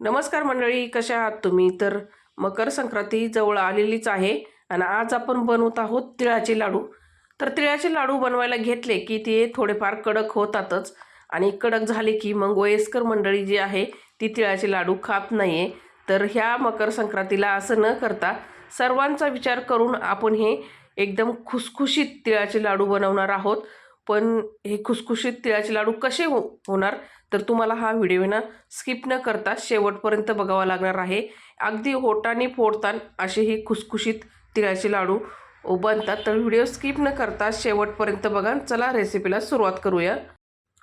नमस्कार मंडळी कशा आहात तुम्ही? तर मकर संक्रांती जवळ आलेलीच आहे आणि आज आपण बनवत आहोत तिळाचे लाडू. तर तिळाचे लाडू बनवायला घेतले की ते थोडेफार कडक होतातच आणि कडक झाले की मग वयस्कर मंडळी जी आहे ती तिळाचे लाडू खात नाही आहे तर ह्या मकर संक्रांतीला असं न करता सर्वांचा विचार करून आपण हे एकदम खुसखुशीत तिळाचे लाडू बनवणार आहोत. पण हे खुसखुशीत तिळाचे लाडू कसे हो होणार तर तुम्हाला हा व्हिडिओ ना स्किप न करता शेवटपर्यंत बघावा लागणार आहे. अगदी होटाने फोडतान असे हे खुसखुशीत तिळाचे लाडू बनतात. तर व्हिडिओ स्किप न करता शेवटपर्यंत बघा. चला रेसिपीला सुरुवात करूया.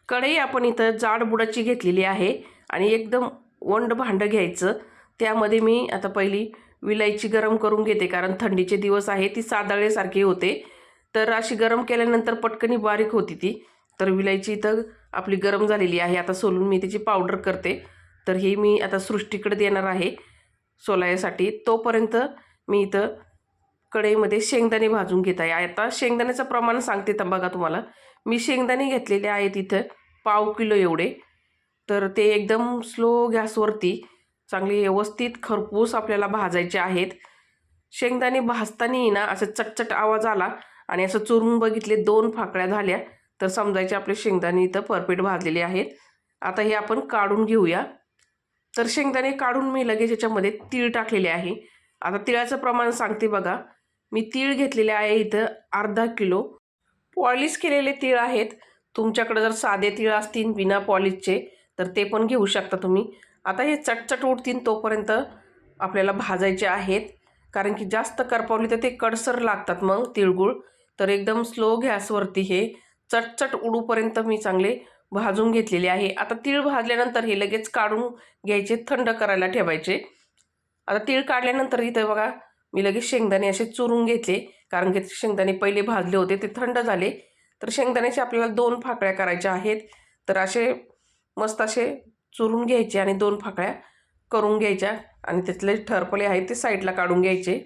कढई आपण इथं जाड बुडाची घेतलेली आहे आणि एकदम वंड भांडं घ्यायचं. त्यामध्ये मी आता पहिली विलायची गरम करून घेते कारण थंडीचे दिवस आहे. ती सादळेसारखी होते. तर अशी गरम केल्यानंतर पटकनी बारीक होती ती. तर विलायची इथं आपली गरम झालेली आहे. आता सोलून मी त्याची पावडर करते. तर ही मी आता सृष्टीकडे देणार आहे सोलायासाठी. तोपर्यंत मी इथं कढईमध्ये शेंगदाणे भाजून घेत आहे. आता शेंगदाण्याचं प्रमाण सांगते तर बघा तुम्हाला. मी शेंगदाणे घेतलेले आहेत इथं पाव किलो एवढे. तर ते एकदम स्लो गॅसवरती चांगले व्यवस्थित खरपूस आपल्याला भाजायचे आहेत. शेंगदाणे भाजतानाही ना असं चटचट आवाज आला आणि असं चुरून बघितले दोन फाकड्या झाल्या. तर समजायचे आपले शेंगदाणे इथं परफेक्ट भाजलेले आहेत. आता हे आपण काढून घेऊया. तर शेंगदाणे काढून मी लगेच याच्यामध्ये तीळ टाकलेले आहे. आता तिळाचं प्रमाण सांगते बघा. मी तीळ घेतलेले आहे इथं अर्धा किलो. पॉलिश केलेले तीळ आहेत. तुमच्याकडे जर साधे तीळ असतील बिना पॉलिशचे तर ते पण घेऊ शकता तुम्ही. आता हे चटचट उठतील तोपर्यंत आपल्याला भाजायचे आहेत. कारण की जास्त करपावली तर ते कडसर लागतात मग तिळगुळ. तर एकदम स्लो गॅसवरती हे चटचट उडूपर्यंत मी चांगले भाजून घेतलेले आहे. आता तीळ भाजल्यानंतर हे लगेच काढून घ्यायचे थंड करायला ठेवायचे. आता तीळ काढल्यानंतर इथं बघा मी लगेच शेंगदाणे असे चुरून घेतले. कारण की शेंगदाणे पहिले भाजले होते ते थंड झाले. तर शेंगदाण्याचे आपल्याला दोन फाकळ्या करायच्या आहेत. तर असे मस्त असे चुरून घ्यायचे आणि दोन फाकळ्या करून घ्यायच्या. आणि त्यातले ठरपले आहेत ते साईडला काढून घ्यायचे.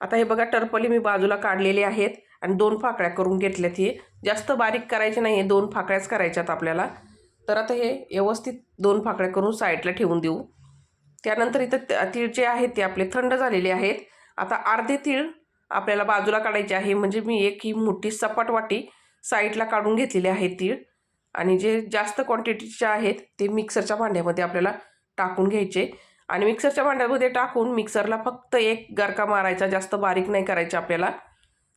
आता हे बघा टरपले मी बाजूला काढलेले आहेत. आणि दोन फाकड्या करून घेतल्यात हे. जास्त बारीक करायचे नाही आहे दोन फाकड्याच करायच्यात आपल्याला. तर आता हे व्यवस्थित दोन फाकड्या करून साईडला ठेवून देऊ. त्यानंतर इथं तीळ जे आहेत ते आपले थंड झालेले आहेत. आता अर्धे तीळ आपल्याला बाजूला काढायचे आहे. म्हणजे मी एक ही मोठी सपाट वाटी साईडला काढून घेतलेली आहे तीळ. आणि जे जास्त क्वांटिटीचे आहेत ते मिक्सरच्या भांड्यामध्ये आपल्याला टाकून घ्यायचे. आणि मिक्सरच्या भांड्यामध्ये टाकून मिक्सरला फक्त एक गरका मारायचा जास्त बारीक नाही करायचा आपल्याला.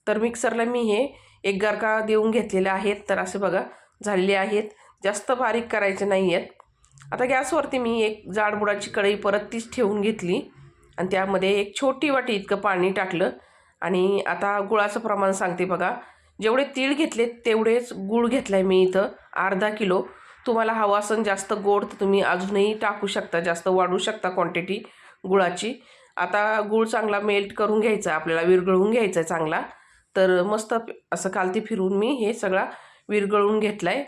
तर मिक्सरला मी हे एक गरका देऊन घेतलेले आहेत. तर असे बघा झालेले आहेत. जास्त बारीक करायचे नाही आहेत आता गॅसवरती मी एक जाडबुडाची कढई परत तीच ठेवून घेतली. आणि त्यामध्ये एक छोटी वाटी इतकं पाणी टाकलं. आणि आता गुळाचं प्रमाण सांगते बघा. जेवढे तीळ घेतले तेवढेच गूळ घेतला आहे मी इथं अर्धा किलो. तुम्हाला हवा असेल जास्त गोड तर तुम्ही अजूनही टाकू शकता. जास्त वाढू शकता क्वांटिटी गुळाची. आता गूळ चांगला मेल्ट करून घ्यायचा. आपल्याला विरघळून घ्यायचा आहे चांगला. तर मस्त असं कालती फिरून मी हे सगळा विरगळून घेतला आहे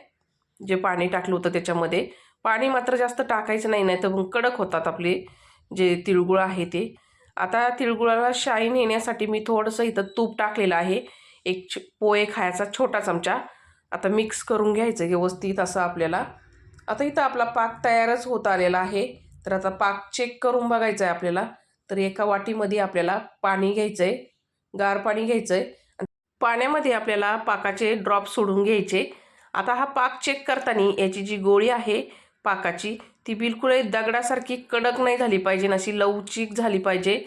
जे पाणी टाकलं होतं त्याच्यामध्ये. पाणी मात्र जास्त टाकायचं नाही नाही तर मग कडक होतात आपले जे तिळगुळ आहे ते. आता तिळगुळाला शाईन येण्यासाठी मी थोडंसं इथं तूप टाकलेलं आहे. एक छ पोहे खायचा छोटा चमचा. आता मिक्स करून घ्यायचं व्यवस्थित असं आपल्याला. आता इथं आपला पाक तयारच होत आलेला आहे. तर आता पाक चेक करून बघायचं आहे आपल्याला. तर एका वाटीमध्ये आपल्याला पाणी घ्यायचं आहे गार पाणी घ्यायचं आहे पाण्यामध्ये आपल्याला पाकाचे ड्रॉप सोडून घ्यायचे. आता हा पाक चेक करताना याची जी गोळी आहे पाकाची ती बिलकुल दगडासारखी कडक नाही झाली पाहिजे अशी लवचिक झाली पाहिजे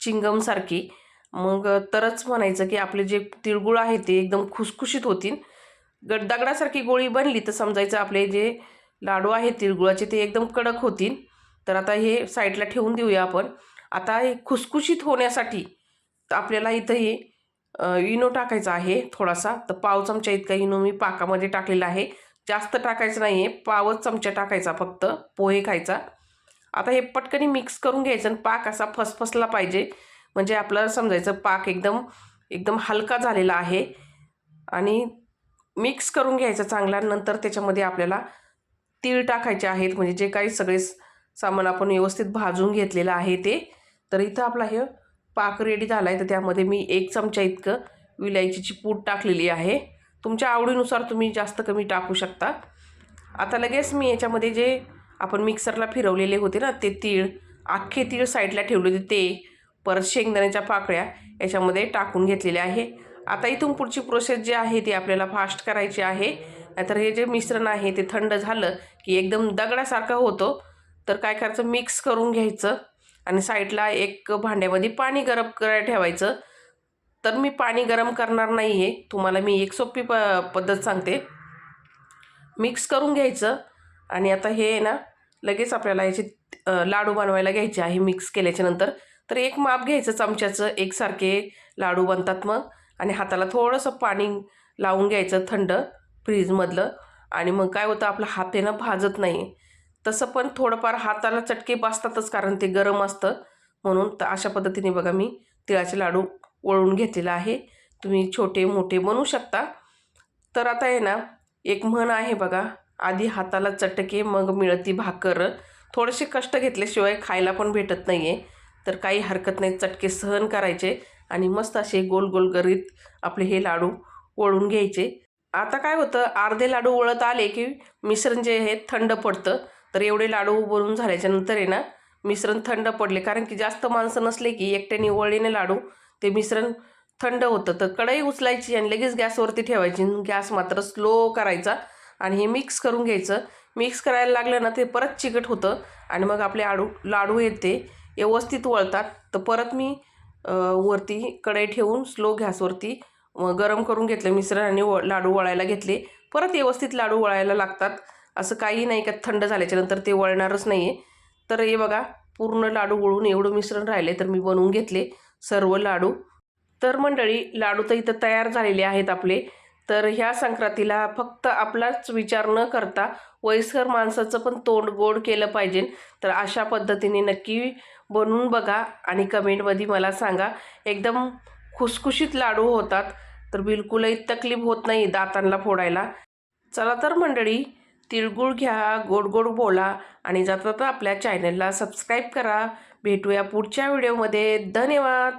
चिंगमसारखी. मग तरच म्हणायचं की आपले जे तिळगुळ आहे ते एकदम खुसखुशीत होतील. ग दगडासारखी गोळी बनली तर समजायचं आपले जे लाडू आहे तिळगुळाचे ते एकदम कडक होतील. तर आता हे साईडला ठेवून देऊया आपण. आता हे खुसखुशीत होण्यासाठी आपल्याला इथं हे इनो टाकायचा आहे थोडासा. तर पाव चमचा इतका इनो मी पाकामध्ये टाकलेला आहे. जास्त टाकायचं नाही आहे पावच चमचा टाकायचा फक्त पोहे खायचा. आता हे पटकनी मिक्स करून घ्यायचं आणि पाक असा फसफसला पाहिजे. म्हणजे आपल्याला समजायचं पाक एकदम एकदम हलका झालेला आहे. आणि मिक्स करून घ्यायचं चांगला नंतर त्याच्यामध्ये आपल्याला तीळ टाकायचे आहेत. म्हणजे जे काही सगळे सामान आपण व्यवस्थित भाजून घेतलेलं आहे ते. तर इथं आपला हे पाक रेडी झाला आहे तर त्यामध्ये मी एक चमचा इतकं विलायचीची पूड टाकलेली आहे. तुमच्या आवडीनुसार तुम्ही जास्त कमी टाकू शकता. आता लगेच मी याच्यामध्ये जे आपण मिक्सरला फिरवलेले होते ना ते तीळ अख्खे तीळ साईडला ठेवले होते ते परत शेंगदाण्याच्या पाकळ्या याच्यामध्ये टाकून घेतलेले आहे. आता इथून पुढची प्रोसेस जी आहे ती आपल्याला फास्ट करायची आहे. नाहीतर हे जे मिश्रण आहे ते थंड झालं की एकदम दगडासारखं होतं. तर काय करायचं? मिक्स करून घ्यायचं. आणि साईडला एक भांड्यामध्ये पाणी गरम करायला ठेवायचं. तर मी पाणी गरम करणार नाही आहे तुम्हाला मी एक सोपी प पद्धत सांगते. मिक्स करून घ्यायचं. आणि आता हे आहे ना लगेच आपल्याला याचे लाडू बनवायला घ्यायचे आहे मिक्स केल्याच्यानंतर तर एक माप घ्यायचं चमच्याचं एकसारखे लाडू बनतात मग. आणि हाताला थोडंसं पाणी लावून घ्यायचं थंड फ्रीजमधलं. आणि मग काय होतं आपला हात आहे ना भाजत नाही तसं पण थोडंफार हाताला चटके बसतातच कारण ते गरम असतं. म्हणून तर अशा पद्धतीने बघा मी तिळाचे लाडू वळून घेतलेला आहे. तुम्ही छोटे मोठे बनवू शकता. तर आता आहे ना एक म्हण आहे बघा आधी हाताला चटके मग मिळती भाकर. थोडेसे कष्ट घेतल्याशिवाय खायला पण भेटत नाही आहे तर काही हरकत नाही चटके सहन करायचे आणि मस्त असे गोल गोल गरीत आपले हे लाडू वळून घ्यायचे. आता काय होतं अर्धे लाडू वळत आले की मिश्रण जे आहे थंड पडतं. तर एवढे लाडू बनवून झाल्याच्यानंतर आहे ना मिश्रण थंड पडले. कारण की जास्त माणसं नसले की एकट्याने वळीने लाडू ते मिश्रण थंड होतं. तर कढई उचलायची आणि लगेच गॅसवरती ठेवायची गॅस मात्र स्लो करायचा आणि हे मिक्स करून घ्यायचं. मिक्स करायला लागलं ना ते परत चिकट होतं आणि मग आपले आडू लाडू येते व्यवस्थित वळतात. तर परत मी वरती कढई ठेवून स्लो गॅसवरती गरम करून घेतलं मिश्रण आणि व लाडू वळायला घेतले. परत व्यवस्थित लाडू वळायला लागतात. असं काही नाही का थंड झाल्याच्यानंतर ते वळणारच नाही आहे तर हे बघा पूर्ण लाडू वळून एवढं मिश्रण राहिले तर मी बनवून घेतले सर्व लाडू. तर मंडळी लाडू तर इथं तयार झालेले आहेत आपले. तर ह्या संक्रांतीला फक्त आपलाच विचार न करता वयस्कर माणसाचं पण तोंड गोड केलं पाहिजे. तर अशा पद्धतीने नक्की बनवून बघा आणि कमेंटमध्ये मला सांगा. एकदम खुसखुशीत लाडू होतात तर बिलकुलही तकलीफ होत नाही दातांना फोडायला. चला तर मंडळी तिळगुळ घ्या गोड गोड बोला आणि जाता आपल्या चॅनलला सबस्क्राईब करा. भेटूया पुढच्या व्हिडिओमध्ये धन्यवाद!